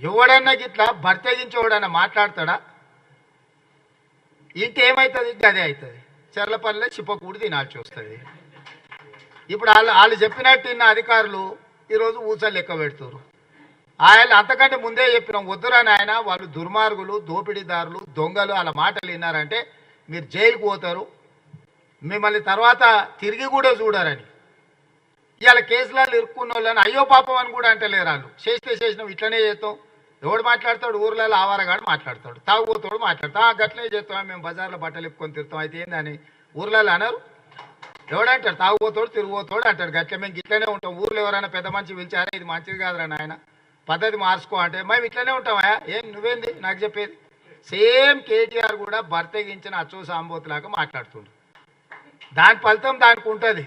ఎవడన్నా గిట్లా భర్త ఎవడన్నా మాట్లాడతాడా? ఇంటే ఏమవుతుంది గదే అవుతుంది చెర్లపల్లిలో చిప్పకూడి తినాల్సి వస్తుంది. ఇప్పుడు వాళ్ళు వాళ్ళు చెప్పినట్టు ఇన్న అధికారులు ఈరోజు ఊసలు లెక్క పెడుతున్నారు ఆయన అంతకంటే ముందే చెప్పినాం వద్దురా నాయన వాళ్ళు దుర్మార్గులు దోపిడీదారులు దొంగలు అలా మాటలు విన్నారంటే మీరు జైలుకు పోతారు. మిమ్మల్ని తర్వాత తిరిగి కూడా చూడరని. ఇవాళ కేసులలో ఇరుక్కున్న వాళ్ళని అయ్యో పాపం అని కూడా అంటలేరు వాళ్ళు. చేస్తే చేసినాం ఇట్లనే చేస్తాం. ఎవడు మాట్లాడతాడు ఊర్లలో ఆవారగాడు మాట్లాడతాడు. తాగుపోతాడు మాట్లాడతాం "ఆ, గట్లనే చేస్తాం. మేము బజార్లో బట్టలు ఇప్పుకొని తిరుతాం అయితే ఏందని? ఊర్లలో అనరు. ఎవడంటాడు తాగుపోతాడు తిరుగుబోతాడు అంటాడు. గట్ల మేము ఇట్లనే ఉంటాం. ఊర్లో ఎవరైనా పెద్ద మంచి పిలిచారా? ఇది మంచిది కాదురా నాయన. పద్ధతి మార్చుకో అంటే మేము ఇట్లనే ఉంటామా ఏం నువ్వేంది? నాకు చెప్పేది? సేమ్ కేటీఆర్ కూడా భర్తగించిన అచ్చు సాంబోతులాగా మాట్లాడుతుండు. దాని ఫలితం దానికి ఉంటుంది.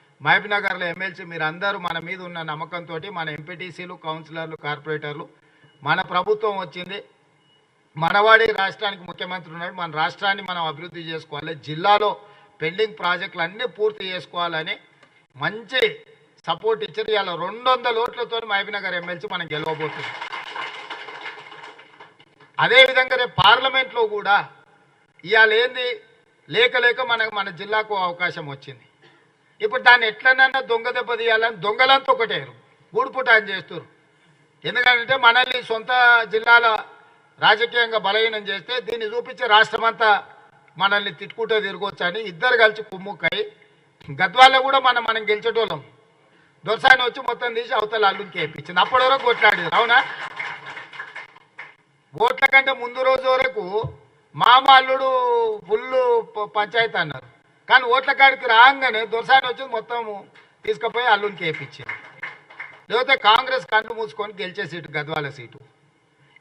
మహబూబ్నగర్లో ఎమ్మెల్సీ మీరు అందరూ మన మీద ఉన్న నమ్మకంతో మన ఎంపీటీసీలు కౌన్సిలర్లు కార్పొరేటర్లు మన ప్రభుత్వం వచ్చింది. మనవాడి రాష్ట్రానికి ముఖ్యమంత్రి ఉన్నాడు. మన రాష్ట్రాన్ని మనం అభివృద్ధి చేసుకోవాలి. జిల్లాలో పెండింగ్ ప్రాజెక్టులు అన్నీ పూర్తి చేసుకోవాలని మంచి సపోర్ట్ ఇచ్చారు ఇవాళ రెండు వందల ఓట్లతో మహబీనగర్ ఎమ్మెల్సీ మనం గెలవబోతుంది అదేవిధంగా రేపు పార్లమెంట్లో కూడా ఇవాళ ఏంది? లేక లేక మనకు మన జిల్లాకు అవకాశం వచ్చింది. ఇప్పుడు దాన్ని ఎట్లనన్నా దొంగ దెబ్బ తీయాలని దొంగలంతా ఒకటేరు గూడుపుటాన్ని చేస్తారు ఎందుకంటే మనల్ని సొంత జిల్లాల రాజకీయంగా బలహీనం చేస్తే దీన్ని చూపించి రాష్ట్రమంతా మనల్ని తిట్టుకుంటూ తిరగొచ్చు అని ఇద్దరు కలిసి కుమ్ముక్కై గద్వాల్లో కూడా మనం మనం గెలిచేటోళ్ళం. దొరసాని వచ్చి మొత్తం తీసి అవతల అల్లుకి వేయించింది. అప్పటి వరకు కొట్లాడేది. అవునా? ఓట్ల కంటే ముందు రోజు వరకు మామ అల్లుడు ఫుల్ పంచాయతీ అన్నారు. కానీ ఓట్ల కాడికి రాగానే దొరసాని వచ్చి మొత్తం తీసుకుపోయి అల్లునికి కేపించింది. లేకపోతే కాంగ్రెస్ కన్ను మూసుకొని గెలిచే సీటు గద్వాల సీటు.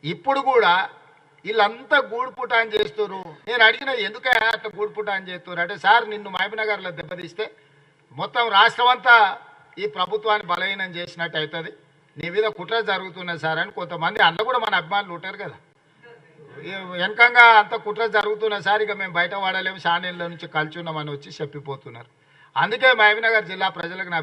ఇప్పుడు కూడా వీళ్ళంతా గూడుపుటాన్ చేస్తున్నారు నేను అడిగిన ఎందుకే అట్లా గూడుపుటాన్ చేస్తున్నారు అంటే సార్ నిన్ను మహబీనగర్లో దెబ్బతీస్తే మొత్తం రాష్ట్రం అంతా ఈ ప్రభుత్వాన్ని బలహీనం చేసినట్టు అవుతుంది. నీ మీద కుట్ర జరుగుతున్నది సార్ అని కొంతమంది అన్న కూడా మన అభిమానులు ఉంటారు కదా. వెనకంగా అంత కుట్ర జరుగుతున్న సార్ ఇక మేము బయట వాడలేము షానీళ్ళ నుంచి కలిసి ఉన్నామని వచ్చి చెప్పిపోతున్నారు. అందుకే మహబీనగర్ జిల్లా ప్రజలకు నా